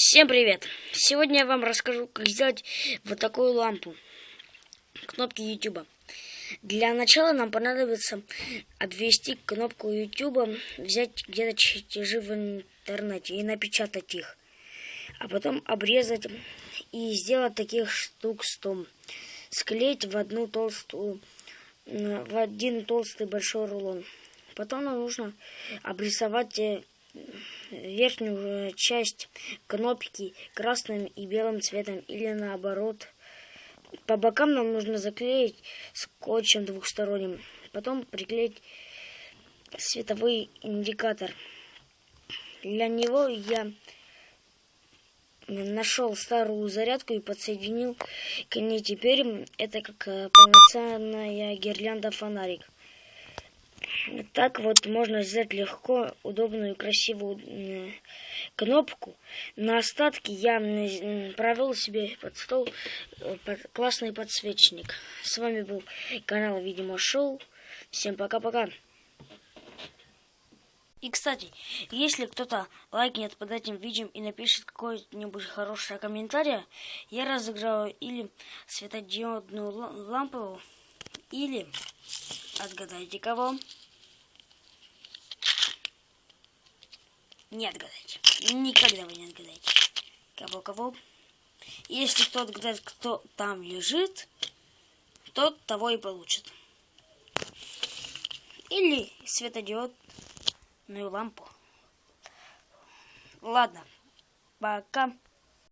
Всем привет! Сегодня я вам расскажу, как сделать вот такую лампу. Кнопки YouTube. Для начала нам понадобится обвести кнопку YouTube, взять где-то чертежи в интернете и напечатать их. А потом обрезать и сделать таких штук 100. Склеить в одну толстую, в один толстый большой рулон. Потом нам нужно обрисовать э, верхнюю часть кнопки красным и белым цветом или наоборот. По бокам нам нужно заклеить скотчем двухсторонним. Потом приклеить световой индикатор. Для него я нашел старую зарядку и подсоединил к ней. Теперь это как э, полноценная гирлянда фонарик. Так вот можно сделать легко, удобную, красивую кнопку. На остатки я провел себе под стол э, классный подсвечник. С вами был канал Видимо Шоу. Всем пока-пока. И, кстати, если кто-то лайкнет под этим видео и напишет какой-нибудь хороший комментарий, я разыграю или светодиодную лампу, или, отгадайте кого, не отгадайте. Никогда вы не отгадаете. Кого-кого. Если кто отгадает, кто там лежит, тот того и получит. Или светодиодную лампу. Ладно, пока.